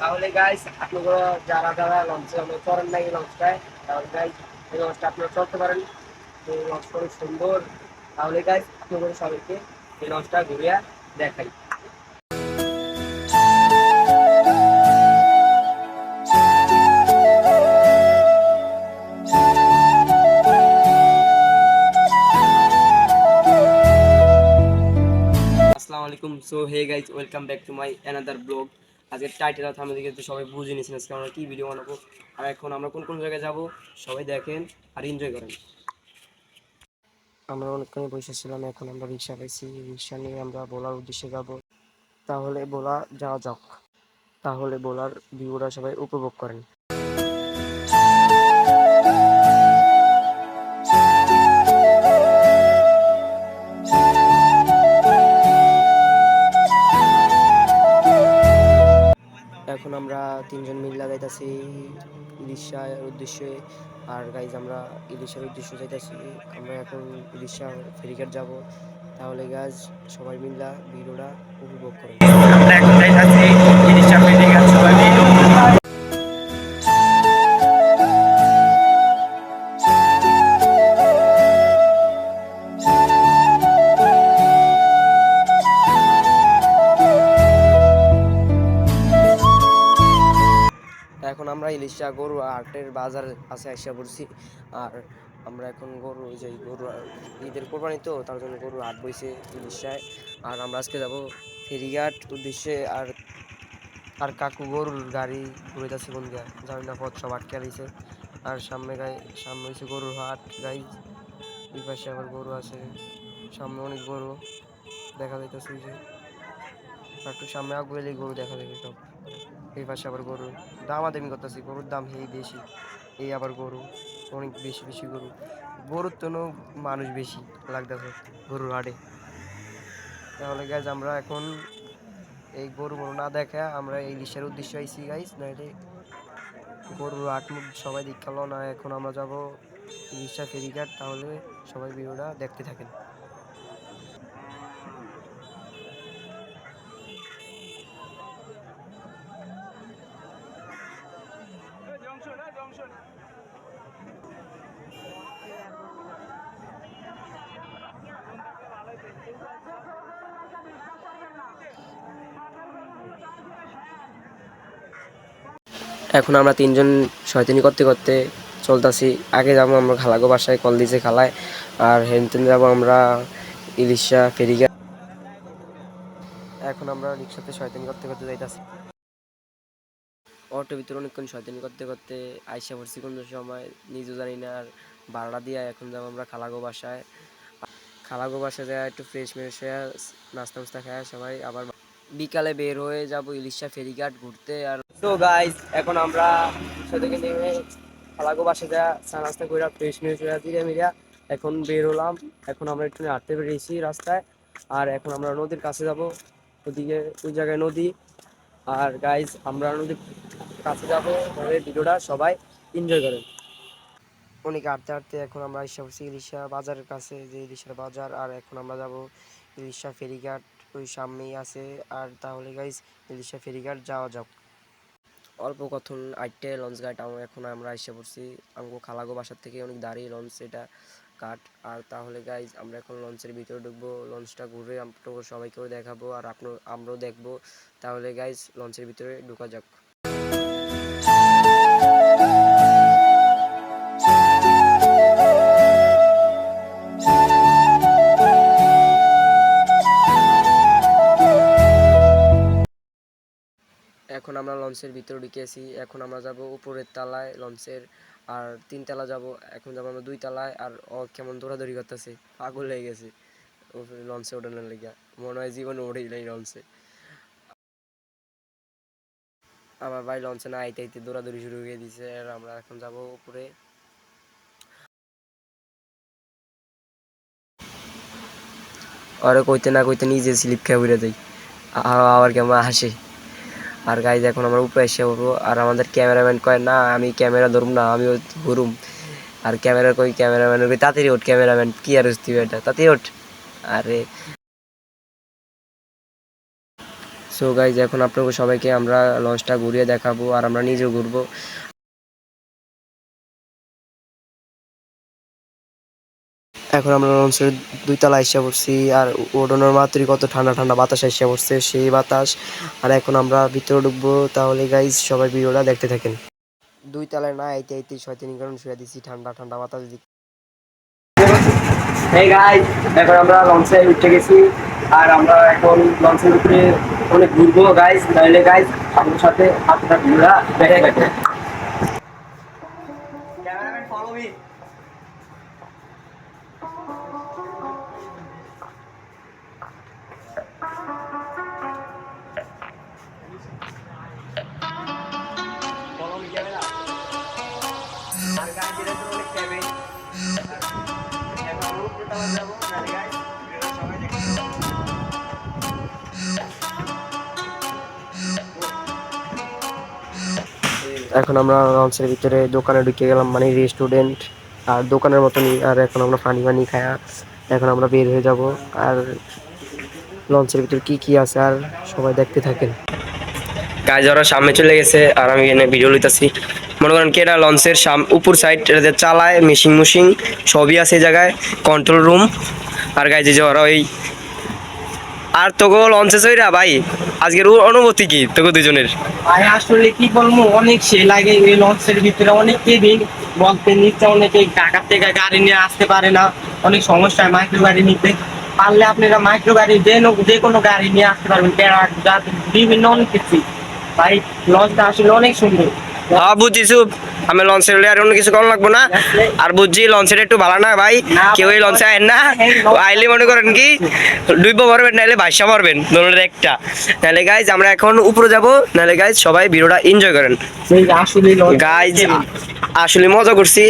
তাহলে গাইস আপনারা যারা যারা লঞ্চে করেন নাই লঞ্চটায় তাহলে গাইস এই লঞ্চটা আপনারা চলতে পারেন। এই লঞ্চটা অনেক সুন্দর। তাহলে গাইস আপনাদের সবাইকে এই লঞ্চটা ঘুরিয়া দেখাই। আলাইকুম। So hey guys welcome back to my another blog আজকের টাইটেল আছে আমাদের কিন্তু সবাই বুঝে নিয়েছেন আজকে আমরা কী ভিডিও বানাবো। আর এখন আমরা কোন কোন জায়গায় যাব, সবাই দেখেন আর এনজয় করেন। আমরা অনেকক্ষণ বসেছিলাম এখন আমরা রিক্সা পাইছি রিক্সা নিয়ে আমরা বোলার উদ্দেশ্যে যাব। তাহলে বোলা যাওয়া যাক। তাহলে বোলার ভিউরা সবাই উপভোগ করেন। এখন আমরা তিনজন মিল লাগাইতেছি ইলিশার উদ্দেশ্যে। আর গাইজ আমরা ইলিশার উদ্দেশ্যে যাইতেছি। আমরা এখন ইলিশা ফেরিঘাট যাব। তাহলে গাজ সবাই মিল্লা ভিডিওটা উপভোগ করব আমরা এখন যাইতেছি ইলিশা ফেরিঘাট, সবাই আমরা ইলিশা গরু, হাটের বাজার আছে আসা পড়ছি। আর আমরা এখন গরু যে গরু, ঈদের কোরবানি তো, তার জন্য গরু হাট বইছে ইলিশায় আর আমরা আজকে যাব ফেরিঘাট উদ্দেশ্যে। আর আর কাকু গরুর গাড়ি ঘুরে যাচ্ছে কোন গা জানি না পথ সব আটকে দিয়েছে আর সামনে গাই সামনে হচ্ছে গরুর হাট গাই এই পাশে আবার গরু আছে, সামনে অনেক গরু দেখা যাইতেছে যে। একটু সামনে আগ গেলেই গরু দেখা যাবে সব। এই পাশে আবার গরু। দামাদামি করতেছি, গরুর দাম হেই বেশি, এই আবার গরু, অনেক বেশি বেশি গরু। গরুর তো মানুষ বেশি লাগতেছে গরুর হাটে। তাহলে গাইজ আমরা এখন এই গরু গরু না দেখা, আমরা এই লিশের উদ্দেশ্যে আইসি গাইজ নাইলে গরুর হাট মুখ সবাই দেখাল না এখন আমরা যাব ইলিশা ফেরিঘাট, তাহলে সবাই ভিডিওটা দেখতে থাকেন। এখন আমরা তিনজন শয়তানি করতে করতে চলতেছি। আগে যাব আমরা খালাগো বাসায়, কল দিয়েছে খালায়। আর হেনতেন যাব আমরা ইলিশা ফেরিঘাট এখন আমরা রিক্সাতে শয়তানি করতে করতে যাইতাছি। অটোর ভিতরে অনেকক্ষণ শয়তানি করতে করতে আইসা পড়ছি কোন সময়, নিজেও জানি না। আর ভাড়া দিয়ে এখন যাব আমরা খালাগো বাসায়। খালাগো বাসায় যায় একটু ফ্রেশ ফ্রেশ হয়ে নাস্তা নাস্তা খায় সবাই আবার বিকালে বের হয়ে যাব ইলিশা, ফেরিঘাট ঘুরতে। আর তো গাইস এখন আমরা রিক্সা নেমে খালাগো বাসে যা চা নাস্তা করে ফ্রেশ ফ্রেশ হয়ে ধীরে মিরিয়া এখন বের হলাম। এখন আমরা একটু হাঁটতে বেরিয়েছি রাস্তায়। আর এখন আমরা নদীর কাছে যাব। ওদিকে ওই জায়গায় নদী। আর গাইস আমরা নদীর কাছে যাব। ভিডিওটা সবাই এনজয় করেন। অনেক হাঁটতে হাঁটতে এখন আমরা এসে পড়ছি ইলিশা বাজারের কাছে, যে ইলিশার বাজার। আর এখন আমরা যাব ইলিশা ফেরিঘাট। ওই সামনেই আছে। আর তাহলে গাইস ইলিশা ফেরিঘাট যাওয়া যাক। অল্প কথন আইটে লঞ্চ ঘাট আমরা এখন আমরা এসে পড়ছি। আমগো খালাগো বাসার থেকে অনেক দাঁড়িয়ে লঞ্চ এটা কাট আর তাহলে গাইজ আমরা এখন লঞ্চের ভিতরে ঢুকবো, লঞ্চটা ঘুরে আপনাকে সবাইকেও দেখাবো আর আপনার আমরাও দেখব। তাহলে গাইজ লঞ্চের ভিতরে ঢুকা যাক। লঞ্চের ভিতরে ঢুকেছি। এখন আমরা যাব উপরের তলায় লঞ্চের, আর তিন তালা যাব, এখন যাব আমরা দুই তলায়, আর ও কেমন দৌড়াদৌড়ি করতেছে, পাগল হয়ে গেছে। লঞ্চে ওঠানোর লেগে মনে হয় জীবনে ওঠেই নাই লঞ্চে। আমার ভাই লঞ্চে না আইতে আইতে দৌড়াদৌড়ি শুরু করে দিছে, আর আমরা এখন যাব উপরে। আরে কইতে না কইতে নিজে স্লিপ খেয়ে উড়ে যাই। আবার কেমন হাসে। আর গাইজ এখন আমরা উপরে এসে পড়ব। আর আমাদের ক্যামেরাম্যান কয়, না, আমি ক্যামেরা ধরুম না আমি ঘুরুম। আর ক্যামেরা কই ক্যামেরাম্যান কই তাড়াতাড়ি ওঠ ক্যামেরাম্যান কি আর তুই এটা তাড়াতাড়ি ওঠ। আরে। সো গাইজ এখন আপনাকে সবাইকে আমরা লঞ্চটা ঘুরিয়ে দেখাবো, আর আমরা নিজেও ঘুরবো। এখন আমরা লঞ্চের দুই তলা এসে পড়ছি, আর ওডানোর মাত্রই কত ঠান্ডা ঠান্ডা বাতাস এসে পড়ছে, সেই বাতাস। আর এখন আমরা ভিতরে ঢুকবো, তাহলে গাইজ সবাই ভিডিওটা দেখতে থাকেন। দুই তলায় না আইতে আইতে শয়তানি কারণ শুয়ে দিছি, ঠান্ডা ঠান্ডা বাতাস গাইজ এখন আমরা লঞ্চে উঠে গেছি, আর আমরা এখন লঞ্চের উপরে অনেক ঘুরবো গাইজ তাহলে গাইজ আপনার সাথে আপনার ঘোরা দেখে গেছে এখন আমরা লঞ্চের ভিতরে দোকানে ঢুকে গেলাম মানে রেস্টুরেন্ট আর দোকানের মতনই, আর এখন আমরা পানি পানি খায়া এখন আমরা বের হয়ে যাব। আর লঞ্চের ভিতরে কি কি আছে আর সবাই দেখতে থাকেন। কাজ ওরা সামনে চলে গেছে, আর আমি এখানে ভিডিও লইতাছি। মনে করেন কি, এটা লঞ্চের সাম উপর সাইড এটা যে চালায় মেশিন মুশিং সবই আছে এই জায়গায় কন্ট্রোল রুম আর গাইজে যে ওরা ওই আর তোকে লঞ্চে চইরা ভাই আজকের অনুভূতি কি তোকে দুজনের? ভাই আসলে কি বলব অনেক সে লাগে এই লঞ্চের ভিতরে অনেক কেবিন। বলতে নিচে অনেকে ঢাকার থেকে গাড়ি নিয়ে আসতে পারে না অনেক সমস্যা হয় মাইক্রো গাড়ি নিতে। পারলে আপনারা মাইক্রো গাড়ি যে যে কোনো গাড়ি নিয়ে আসতে পারবেন বিভিন্ন অনেক কিছু। ভাই লঞ্চটা আসলে অনেক সুন্দর। হ্যাঁ বুঝছি সুপ আমি লঞ্চের হলে আর অন্য কিছু কম লাগবো না। আর বুঝছি লঞ্চের একটু ভালো না ভাই। কেউ এই লঞ্চে আয়েন না। আইলে মনে করেন কি ডুইব পারবেন নাহলে বাইশা পারবেন দোলের একটা। নাহলে গাইজ আমরা এখন উপরে যাব। নাহলে গাইজ সবাই ভিডিওটা এনজয় করেন। গাইজ আসলে মজা করছি।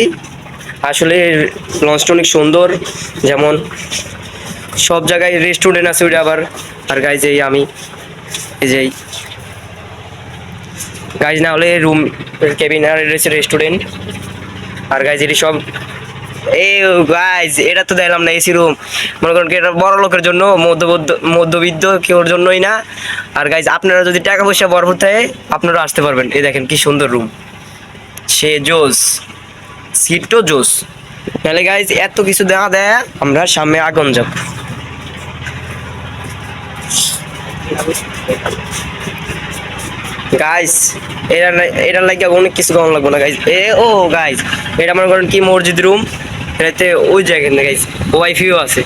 আসলে লঞ্চটা অনেক সুন্দর। যেমন সব জায়গায় রেস্টুরেন্ট আছে ওইটা আবার। আর গাইজ এই আমি এই যে। গাইজ না হলে রুম কেবিন আর রেস্টুরেন্ট আর গাইজ এটি সব এই গাইজ এটা তো দেখলাম না এসি রুম মনে করেন এটা বড় লোকের জন্য, মধ্যবদ্ধ, মধ্যবিত্ত কেউর জন্যই না। আর গাইজ আপনারা যদি টাকা পয়সা বরফ থাকে, আপনারা আসতে পারবেন। এই দেখেন কি সুন্দর রুম সে জোস। সিটও জোস। তাহলে গাইজ এত কিছু দেখা দেয়, আমরা সামনে আগুন যাব গাইস এটা এটা লাগে অনেক কিছু কম লাগবে না গাইস এ, ও গাইস এটা মনে করেন কি মসজিদ রুম এটাতে ওই জায়গায় না গাইস ওয়াইফাইও আছে।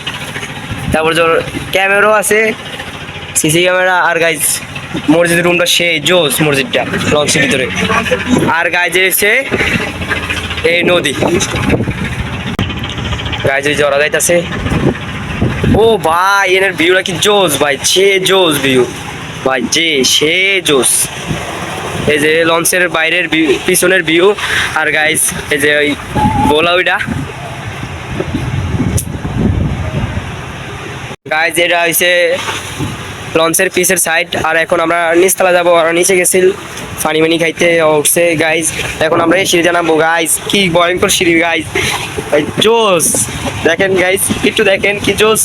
তারপর ধর ক্যামেরাও আছে সিসি ক্যামেরা আর গাইস মসজিদ রুমটা সেই জোস মসজিদটা, লঞ্চের ভিতরে। আর গাইজ এসে এই নদী। গাইজ জরা যাইতাছে। ও ভাই, এনের ভিউটা কি জোস, ভাই, সে জোস ভিউ ভাই যে সে জোস। এই যে লঞ্চের বাইরের পিছনের ভিউ। আর গাইস এই যে ওই গোলা ওইটা। গাইজ এটা হইছে লঞ্চের পিসের সাইড আর এখন আমরা নিচতলা যাব, আর নিচে গেছিল পানি মানি খাইতে উঠছে গাইজ এখন আমরা এই সিঁড়ি জানাব গাইজ কি ভয়ঙ্কর সিঁড়ি গাইজ জোস। দেখেন গাইজ একটু দেখেন কি জোস।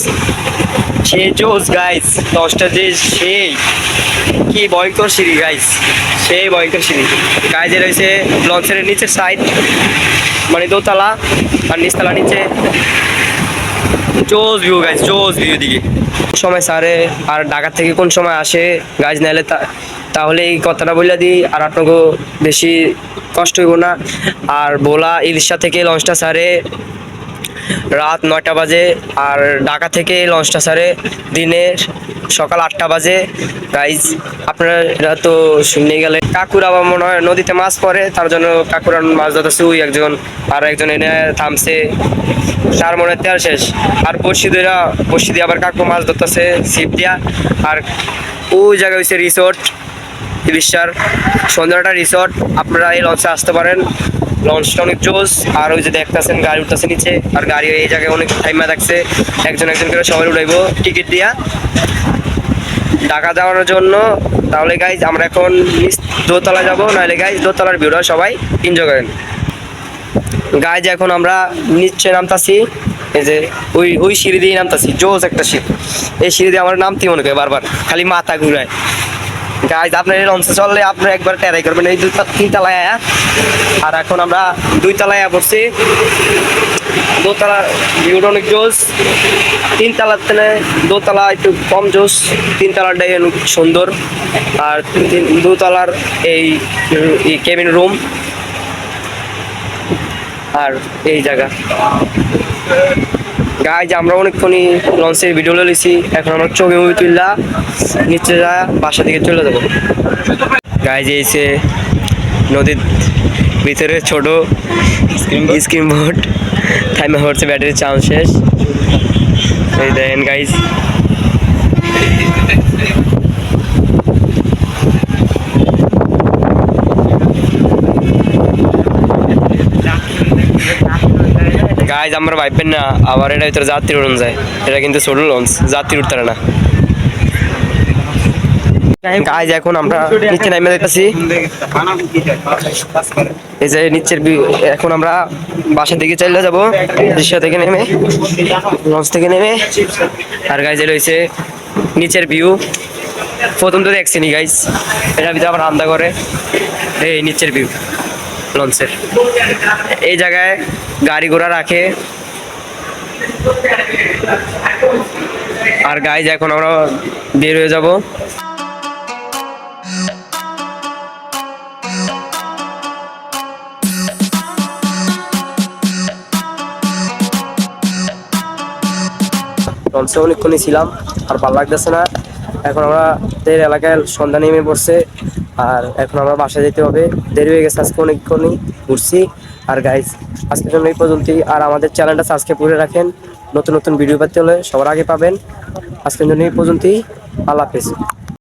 সে জোস গাইজ দশটা যে সেই কি ভয়ঙ্কর সিঁড়ি গাইজ সেই ভয়ঙ্কর সিঁড়ি। গাইজ হচ্ছে লঞ্চের নিচের সাইড মানে দোতলা, আর নিচতলা নিচে। জোস ভিউ গাইজ জোস ভিউ দিকে সময় সারে আর ঢাকা থেকে কোন সময় আসে গাছ নাইলে তা তাহলে এই কথাটা বলে দিই, আর আপনাকে বেশি কষ্ট হইব না। আর বোলা ইলিশা থেকে লঞ্চটা সারে রাত নয়টা বাজে আর ঢাকা থেকে লঞ্চটা সারে দিনের সকাল আটটা বাজে। গাইজ আপনারা তো শুনে গেলে কাকুর আবার মনে হয় নদীতে মাছ পড়ে, তার জন্য কাকুর মাছ ধরতেছে, ওই একজন আর একজন এনে থামছে। তার মনে তেল শেষ। আর বসি দিয়া বসি দিয়ে আবার কাকু মাছ ধরতেছে, ছিপ দিয়া। আর ওই জায়গায় হচ্ছে রিসোর্ট ইলিশার সন্ধ্যাটা রিসোর্ট আপনারা এই লঞ্চে আসতে পারেন। লঞ্চটা অনেক জোস আর ওই যে দেখতেছেন, গাড়ি উঠতেছে নিচে, আর গাড়ি এই জায়গায় অনেক টাইমা থাকছে। একজন একজন করে সবাই উঠাইবো টিকিট দিয়া। ঢাকা যাওয়ার জন্য, তাহলে গাইজ আমরা এখন দোতলা যাব, নাহলে গাইজ দোতলার ভিউটা সবাই এনজয় করেন। গাইজ এখন আমরা নিচে নামতাছি, এই যে ওই ওই সিঁড়ি দিয়ে নামতাছি জোস একটা সিঁড়ি। এই সিঁড়ি দিয়ে আমার নামতে মনে করে বারবার, খালি মাথা ঘুরায়। গাইজ আপনার এই লঞ্চে চললে আপনার একবার ট্যারাই করবেন। এই দুই তিন তলায় আর এখন আমরা দুই তলায় পড়ছি। দোতলা ভিউটা অনেক জোস, তিন তলার থেকে দোতলা একটু কম জোস, তিন তলাটাই অনেক সুন্দর। আর দুতলার এই কেবিন রুম আর এই জায়গা। গাইজ আমরা অনেকক্ষণই লঞ্চের ভিডিও লিছি এখন আমরা চোখে মুভি তুললা নিচে যা বাসা থেকে চলে যাব। গাইজ এসে নদীর ভিতরে ছোট স্ক্রিন বোর্ড টাইমে হচ্ছে ব্যাটারির চান্স শেষ। এই দেখেন গাইজ গাইজ আমরা ভাইবেন না, আবার এটা ভিতরে যাত্রী উড়ন যায়। এটা কিন্তু ছোট লঞ্চ যাত্রী উঠতে না। গাইজ এখন আমরা নিচে নামে দেখতেছি এই যে নিচের এখন আমরা বাসা দিকে চলে যাব। দৃশ্য থেকে নেমে লঞ্চ থেকে নেমে। আর গাইজ রয়েছে নিচের ভিউ প্রথম তো দেখছি নি গাইজ এটার ভিতরে আবার রান্না করে। এই নিচের ভিউ লঞ্চের এই জায়গায় গাড়ি ঘোড়া রাখে। আর গাইজ এখন আমরা বের হয়ে যাব। লঞ্চে অনেকক্ষণই ছিলাম, আর ভালো লাগতেছে না। এখন আমরা আমাদের এলাকায় সন্ধ্যা নেমে পড়ছে। আর এখন আমার বাসায় যেতে হবে। দেরি হয়ে গেছে, আজকে অনেকক্ষণই ঘুরছি। আর গাইজ আজকের জন্য এই পর্যন্তই। আর আমাদের চ্যানেলটা সাবস্ক্রাইব করে রাখেন। নতুন নতুন ভিডিও পেতে হলে সবার আগে পাবেন। আজকের জন্য এই পর্যন্তই। আল্লাহ হাফেজ।